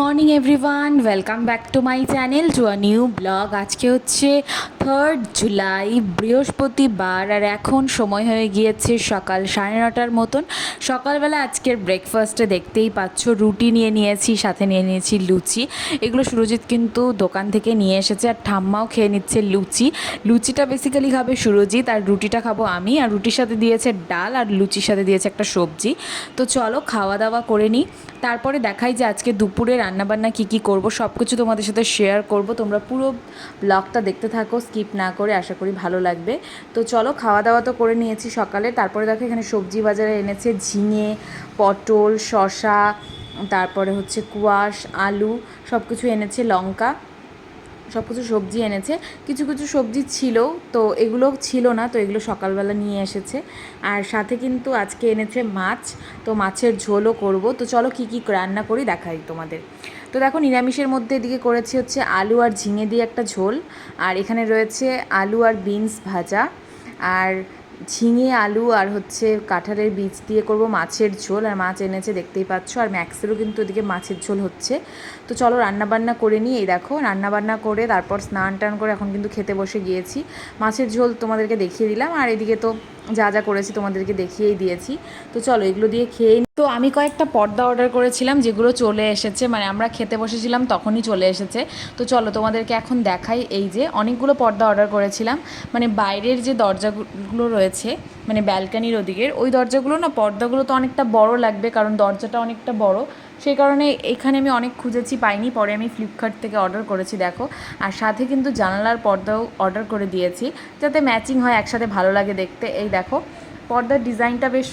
Morning everyone welcome back to my channel to a new blog আজকে হচ্ছে third July বৃহস্পতিবার, আর এখন সময় হয়ে গিয়েছে সকাল সাড়ে নটার মতন। সকালবেলা আজকের ব্রেকফাস্টে দেখতেই পাচ্ছ, রুটি নিয়ে নিয়েছি, সাথে নিয়ে নিয়েছি লুচি। এগুলো সুরজিৎ কিন্তু দোকান থেকে নিয়ে এসেছে, আর ঠাম্মাও খেয়ে নিচ্ছে লুচি। লুচিটা বেসিক্যালি খাবে সুরজিৎ, আর রুটিটা খাব আমি। আর রুটির সাথে দিয়েছে ডাল, আর লুচির সাথে দিয়েছে একটা সবজি। তো চলো খাওয়া দাওয়া করে নিই। তারপরে দেখাই যে আজকে দুপুরে রান্নাবান্না কী কী করব। সব কিছু তোমাদের সাথে শেয়ার করব। তোমরা পুরো ব্লগটা দেখতে থাকো। স্কিপ না করে আশা করি ভালো লাগবে। তো চলো খাওয়া দাওয়া তো করে নিয়েছি সকালে। তারপরে দেখো এখানে সবজি বাজারে এনেছে ঝিঙে, পটল শশা তারপরে হচ্ছে কুয়াশ, আলু সব কিছু এনেছে, লঙ্কা সব কিছু সবজি এনেছে। কিছু কিছু সবজি ছিল, তো এগুলো ছিল না, তো এগুলো সকালবেলা নিয়ে এসেছে। আর সাথে কিন্তু আজকে এনেছে মাছ, তো মাছের ঝোলও করব। তো চলো কী কী রান্না করি দেখাই তোমাদের। তো দেখো নিরামিষের মধ্যে এদিকে করেছি হচ্ছে আলু আর ঝিঙে দিয়ে একটা ঝোল। আর এখানে রয়েছে আলু আর বিনস ভাজা। আর ঝিঙে, আলু আর হচ্ছে কাঁঠালের বীজ দিয়ে করব মাছের ঝোল। আর মাছ এনেছে দেখতেই পাচ্ছ। আর ম্যাক্সেরও কিন্তু ওদিকে মাছের ঝোল হচ্ছে। তো চলো রান্নাবান্না করে নিই। এই দেখো রান্নাবান্না করে তারপর স্নান টান করে এখন কিন্তু খেতে বসে গিয়েছি। মাছের ঝোল তোমাদেরকে দেখিয়ে দিলাম। আর এদিকে তো যা যা করেছি তোমাদেরকে দেখিয়েই দিয়েছি। তো চলো, এগুলো দিয়ে খেয়ে। তো আমি কয়েকটা পর্দা অর্ডার করেছিলাম, যেগুলো চলে এসেছে। মানে আমরা খেতে বসেছিলাম, তখনই চলে এসেছে। তো চলো, তোমাদেরকে এখন দেখাই এই যে অনেকগুলো পর্দা অর্ডার করেছিলাম। মানে বাইরের যে দরজাগুলো রয়েছে মানে ব্যালকানির ওদিকের, ওই দরজাগুলো না, পর্দাগুলো তো অনেকটা বড় লাগবে, কারণ দরজাটা অনেকটা বড়। সেই কারণে এখানে আমি অনেক খুঁজেছি, পাইনি। পরে আমি ফ্লিপকার্ট থেকে অর্ডার করেছি, দেখো। আর সাথে কিন্তু জানালার পর্দাও অর্ডার করে দিয়েছি, যাতে ম্যাচিং হয়, একসাথে ভালো লাগে দেখতে। এই দেখো, পর্দার ডিজাইনটা বেশ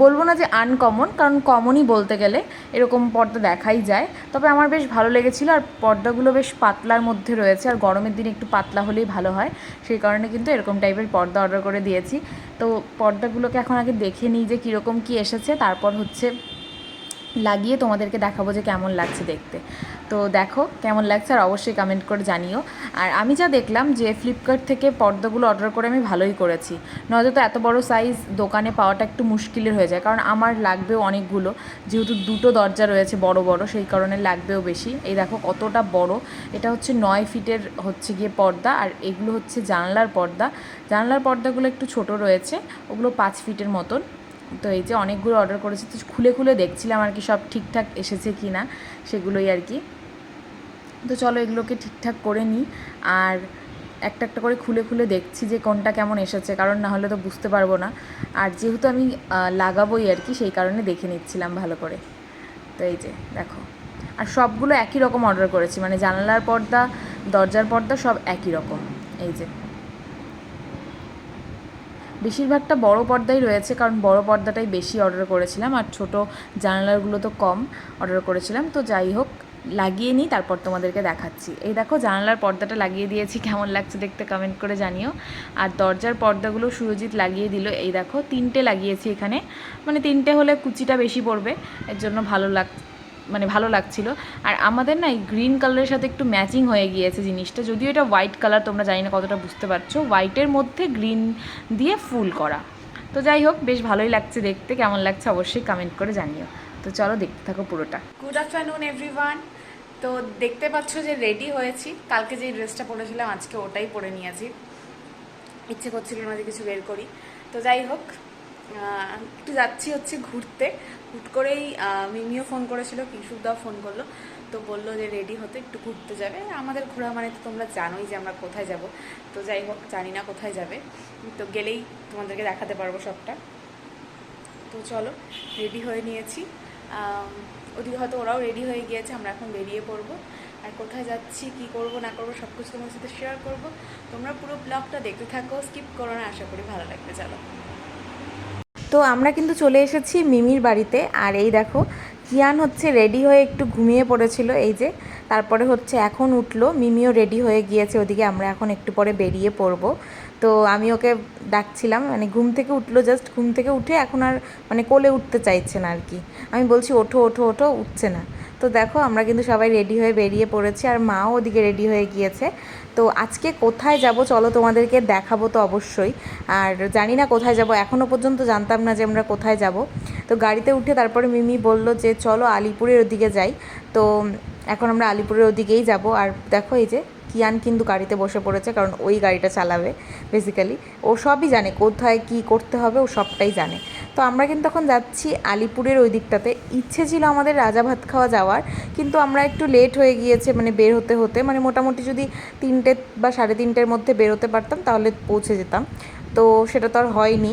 বলব না যে আনকমন কারণ কমনই বলতে গেলে এরকম পর্দা দেখাই যায়। তবে আমার বেশ ভালো লেগেছিলো, আর পর্দাগুলো বেশ পাতলার মধ্যে রয়েছে, আর গরমের দিনে একটু পাতলা হলেই ভালো হয়। সেই কারণে কিন্তু এরকম টাইপের পর্দা অর্ডার করে দিয়েছি। তো পর্দাগুলোকে এখন আগে দেখে নিই যে কীরকম কী এসেছে। তারপর হচ্ছে লাগিয়ে তোমাদেরকে দেখাবো যে কেমন লাগছে দেখতে। তো দেখো কেমন লাগছে আর অবশ্যই কমেন্ট করে জানিও। আর আমি যা দেখলাম যে ফ্লিপকার্ট থেকে পর্দাগুলো অর্ডার করে আমি ভালোই করেছি। নয়তো তো এত বড় সাইজ দোকানে পাওয়াটা একটু মুশকিলের হয়ে যায়। কারণ আমার লাগবেও অনেকগুলো। যেহেতু দুটো দরজা রয়েছে বড় বড়, সেই কারণে লাগবেও বেশি। এই দেখো কতটা বড়। এটা হচ্ছে নয় ফিটের হচ্ছে গিয়ে পর্দা। আর এগুলো হচ্ছে জানলার পর্দা। জানলার পর্দাগুলো একটু ছোট রয়েছে। ওগুলো পাঁচ ফিটের মতন। তো এই যে অনেকগুলো অর্ডার করেছি, তো খুলে খুলে দেখছিলাম আর কি সব ঠিকঠাক এসেছে কি না, সেগুলোই আর কি। তো চলো এগুলোকে ঠিকঠাক করে নিই আর একটা একটা করে খুলে খুলে দেখছি যে কোনটা কেমন এসেছে, কারণ না হলে তো বুঝতে পারব না। আর যেহেতু আমি লাগাবোই আর কি, সেই কারণে দেখে নিচ্ছিলাম ভালো করে। তো এই যে, দেখো। আর সবগুলো একই রকম অর্ডার করেছি মানে জানালার পর্দা, দরজার পর্দা সব একই রকম। এই যে বেশিরভাগটা বড় পর্দাই রয়েছে, কারণ বড় পর্দাটাই বেশি অর্ডার করেছিলাম আর ছোট জানালাগুলো তো কম অর্ডার করেছিলাম। তো যাই হোক, লাগিয়ে নিই, তারপর তোমাদেরকে দেখাচ্ছি। এই দেখো, জানালার পর্দাটা লাগিয়ে দিয়েছি, কেমন লাগছে দেখতে কমেন্ট করে জানিও। আর দরজার পর্দাগুলো সুরজিৎ লাগিয়ে দিল, এই দেখো, তিনটে লাগিয়েছি এখানে। মানে তিনটে হলে কুচিটা বেশি পড়বে, এর জন্য ভালো লাগ মানে ভালো লাগছিল। আর আমাদের না এই গ্রিন কালারের সাথে একটু ম্যাচিং হয়ে গিয়েছে জিনিসটা। যদিও এটা হোয়াইট কালার তোমরা জানি না কতটা বুঝতে পারছ। হোয়াইটের মধ্যে গ্রিন দিয়ে ফুল করা। তো যাই হোক, বেশ ভালোই লাগছে দেখতে। কেমন লাগছে অবশ্যই কমেন্ট করে জানিও। তো চলো দেখতে থাকো পুরোটা। গুড আফটারনুন এভরিওয়ান তো দেখতে পাচ্ছ যে রেডি হয়েছি। কালকে যে ড্রেসটা পরেছিলাম, আজকে ওটাই পরে নিয়েছি। ইচ্ছে করছিল না যে কিছু বের করি। তো যাই হোক একটু যাচ্ছি হচ্ছে ঘুরতে। হুট করেই মিমিও ফোন করেছিল কিশুদাও ফোন করল। তো বলল যে রেডি হতে একটু ঘুরতে যাবে। আমাদের ঘোরা মানে তো তোমরা জানোই যে আমরা কোথায় যাব। তো যাই হোক, জানি না কোথায় যাবে। তো গেলেই তোমাদেরকে দেখাতে পারব সবটা। তো চলো রেডি হয়ে নিয়েছি। ওদিকে হয়তো ওরাও রেডি হয়ে গিয়েছে, আমরা এখন বেরিয়ে পড়ব। আর কোথায় যাচ্ছি, কি করব, না করব সব কিছু তোমার সাথে শেয়ার করব। তোমরা পুরো ব্লগটা দেখতে থাকো স্কিপ করো না, আশা করি ভালো লাগবে। চলো। তো আমরা কিন্তু চলে এসেছি মিমির বাড়িতে। আর এই দেখো, কিয়ান হচ্ছে রেডি হয়ে একটু ঘুমিয়ে পড়েছিল, এই যে। তারপরে হচ্ছে এখন উঠল, মিমিও রেডি হয়ে গিয়েছে ওদিকে, আমরা এখন একটু পরে বেরিয়ে পড়ব। তো আমি ওকে ডাকছিলাম মানে ঘুম থেকে উঠল জাস্ট ঘুম থেকে উঠে এখন আর মানে কোলে উঠতে চাইছে না আর কি। আমি বলছি, ওঠো ওঠো ওঠো। উঠছে না। তো দেখো, আমরা কিন্তু সবাই রেডি হয়ে বেরিয়ে পড়েছি আর মাও ওদিকে রেডি হয়ে গিয়েছে। তো আজকে কোথায় যাব চলো তোমাদেরকে দেখাবো তো অবশ্যই। আর জানি না কোথায় যাব এখনও পর্যন্ত জানতাম না যে আমরা কোথায় যাব। তো গাড়িতে উঠে তারপরে মিমি বলল যে চলো আলিপুরের ওদিকে যাই। তো এখন আমরা আলিপুরের ওদিকেই যাব। আর দেখো এই যে কিয়ান কিন্তু গাড়িতে বসে পড়েছে, কারণ ওই গাড়িটা চালাবে বেসিক্যালি ও সবই জানে কোথায় কি করতে হবে, ও সবটাই জানে। তো আমরা কিন্তু এখন যাচ্ছি আলিপুরের ওই দিকটাতে। ইচ্ছে ছিল আমাদের রাজা ভাত খাওয়া যাওয়ার, কিন্তু আমরা একটু লেট হয়ে গিয়েছে মানে বের হতে হতে। মানে মোটামুটি যদি তিনটে বা সাড়ে তিনটের মধ্যে বেরোতে পারতাম, তাহলে পৌঁছে যেতাম। তো সেটা তো আর হয়নি।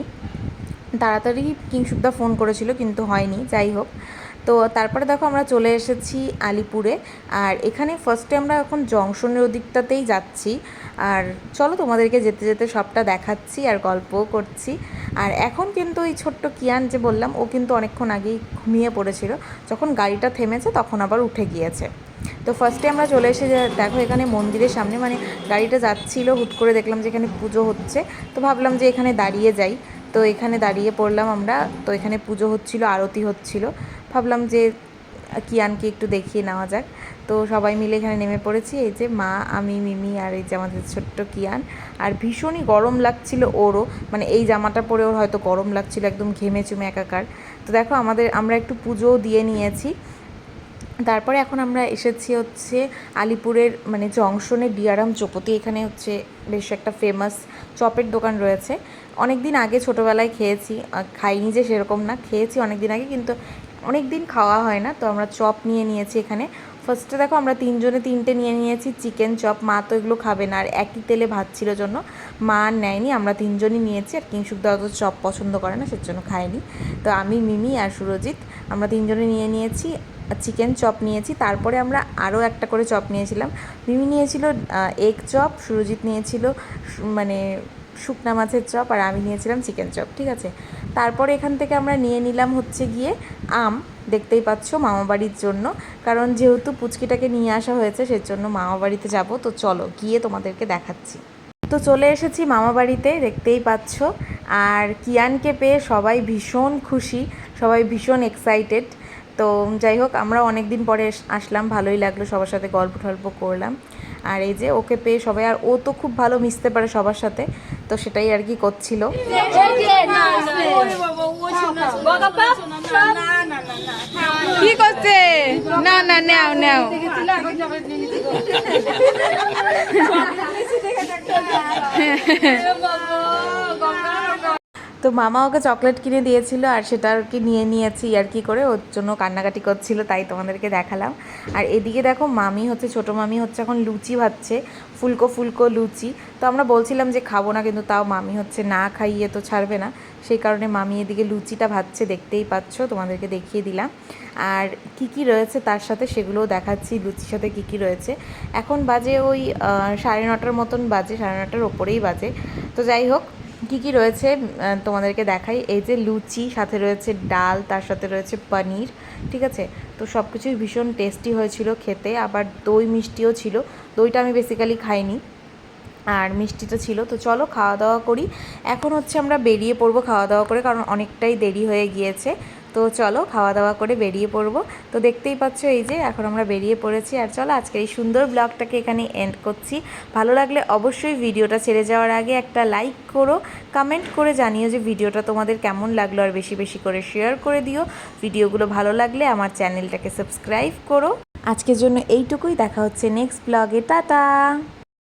তাড়াতাড়ি কিংসুকদা ফোন করেছিল, কিন্তু হয়নি। যাই হোক। তো তারপরে দেখো আমরা চলে এসেছি আলিপুরে। আর এখানে ফার্স্টে আমরা এখন জংশনের ওদিকটাতেই যাচ্ছি। আর চলো তোমাদেরকে যেতে যেতে সবটা দেখাচ্ছি আর গল্পও করছি। আর এখন কিন্তু ওই ছোট্ট কিয়ান যে বললাম, ও কিন্তু অনেকক্ষণ আগেই ঘুমিয়ে পড়েছিল। যখন গাড়িটা থেমেছে তখন আবার উঠে গিয়েছে। তো ফার্স্টে আমরা চলে এসে দেখো এখানে মন্দিরের সামনে মানে গাড়িটা যাচ্ছিল, হুট করে দেখলাম যে এখানে পুজো হচ্ছে। তো ভাবলাম যে এখানে দাঁড়িয়ে যাই। তো এখানে দাঁড়িয়ে পড়লাম আমরা। তো এখানে পুজো হচ্ছিল, আরতি হচ্ছিল। ভাবলাম যে কিয়ানকে একটু দেখিয়ে নেওয়া যাক। তো সবাই মিলে এখানে নেমে পড়েছি। এই যে মা, আমি, মিমি আর এই যে আমাদের ছোট্ট কিয়ান। আর ভীষণই গরম লাগছিল ওরও। মানে এই জামাটা পরে ওর হয়তো গরম লাগছিল, একদম ঘেমে চুমে একাকার। তো দেখো আমাদের, আমরা একটু পুজোও দিয়ে নিয়েছি। তারপরে এখন আমরা এসেছি হচ্ছে আলিপুরের মানে জংশনে বিয়ারাম চৌপতি। এখানে হচ্ছে বেশ একটা ফেমাস চপের দোকান রয়েছে। অনেক দিন আগে ছোটোবেলায় খেয়েছি খাইনি যে সেরকম না, খেয়েছি অনেক দিন আগে কিন্তু অনেক দিন খাওয়া হয় না, তো আমরা চপ নিয়ে নিয়েছি এখানে। ফার্স্টে দেখো আমরা তিনজনে তিনটে নিয়ে নিয়েছি, চিকেন চপ, মা তো এগুলো খাবে না, আর একই তেলে ভাত ছিল জন্য মা আর নেয়নি, আমরা তিনজনই নিয়েছি, আর কিংসুক দাও তো চপ পছন্দ করে না, সেজন্য খায়নি। তো আমি, মিমি আর সুরজিৎ, আমরা তিনজনে নিয়ে নিয়েছি, চিকেন চপ নিয়েছি, তারপরে আমরা আরও একটা করে চপ নিয়েছিলাম। মিমি নিয়েছিল এগ চপ, সুরজিৎ নিয়েছিল মানে শুকনা মাছের চপ আর আমি নিয়েছিলাম চিকেন চপ, ঠিক আছে? তারপরে এখান থেকে আমরা নিয়ে নিলাম হচ্ছে গিয়ে আম, দেখতেই পাচ্ছ মামাবাড়ির জন্য। কারণ যেহেতু পুচকিটাকে নিয়ে আসা হয়েছে, সেজন্য মামাবাড়িতে যাব। তো চলো, গিয়ে তোমাদেরকে দেখাচ্ছি। তো চলে এসেছি মামা বাড়িতে, দেখতেই পাচ্ছ। আর কিয়ানকে পেয়ে সবাই ভীষণ খুশি, সবাই ভীষণ এক্সাইটেড তো যাই হোক, আমরা অনেক দিন পরে আসলাম, ভালোই লাগল, সবার সাথে গল্প টল্প করলাম। আর এই যে ওকে পেয়ে সবাই, আর ও তো খুব ভালো মিশতে পারে সবার সাথে। তো সেটাই আর কি করছিল। কি করছে? না না নাও নাও। তো মামা ওকে চকলেট কিনে দিয়েছিল আর সেটা আর কি নিয়ে নিয়েছি আর কি করে ওর জন্য কান্নাকাটি করছিল তাই তোমাদেরকে দেখালাম। আর এদিকে দেখো মামি হচ্ছে ছোটো মামি হচ্ছে এখন লুচি ভাজছে। ফুলকো ফুলকো লুচি। তো আমরা বলছিলাম যে খাব না, কিন্তু তাও মামি হচ্ছে না খাইয়ে তো ছাড়বে না। সেই কারণে মামি এদিকে লুচিটা ভাজছে, দেখতেই পাচ্ছ, তোমাদেরকে দেখিয়ে দিলাম। আর কি কি রয়েছে তার সাথে সেগুলোও দেখাচ্ছি, লুচির সাথে কি কি রয়েছে। এখন বাজে ওই সাড়ে নটার মতন বাজে, সাড়ে নটার ওপরেই বাজে। তো যাই হোক, কী কী রয়েছে তোমাদেরকে দেখাই। এই যে লুচি, সাথে রয়েছে ডাল, তার সাথে রয়েছে পনির, ঠিক আছে? তো সব কিছুই ভীষণ টেস্টি হয়েছিল খেতে, আবার দই মিষ্টিও ছিল। দইটা আমি বেসিক্যালি খাইনি, আর মিষ্টি তো ছিল। তো চলো খাওয়া দাওয়া করি। এখন হচ্ছে আমরা বেরিয়ে পড়ব খাওয়া দাওয়া করে, কারণ অনেকটাই দেরি হয়ে গিয়েছে। তো চলো খাওয়া দাওয়া করে বেরিয়ে পড়ব। তো দেখতেই পাচ্ছ এই যে এখন আমরা বেরিয়ে পড়েছি আর চলো আজকে এই সুন্দর ব্লগটাকে এখানে এন্ড করছি। ভালো লাগলে অবশ্যই ভিডিওটা ছেড়ে যাওয়ার আগে একটা লাইক করো কমেন্ট করে জানিও যে ভিডিওটা তোমাদের কেমন লাগল আর বেশি বেশি করে শেয়ার করে দিও। ভিডিওগুলো ভালো লাগলে আমার চ্যানেলটাকে সাবস্ক্রাইব করো। আজকের জন্য এইটুকুই, দেখা হচ্ছে নেক্সট ব্লগে টাটা!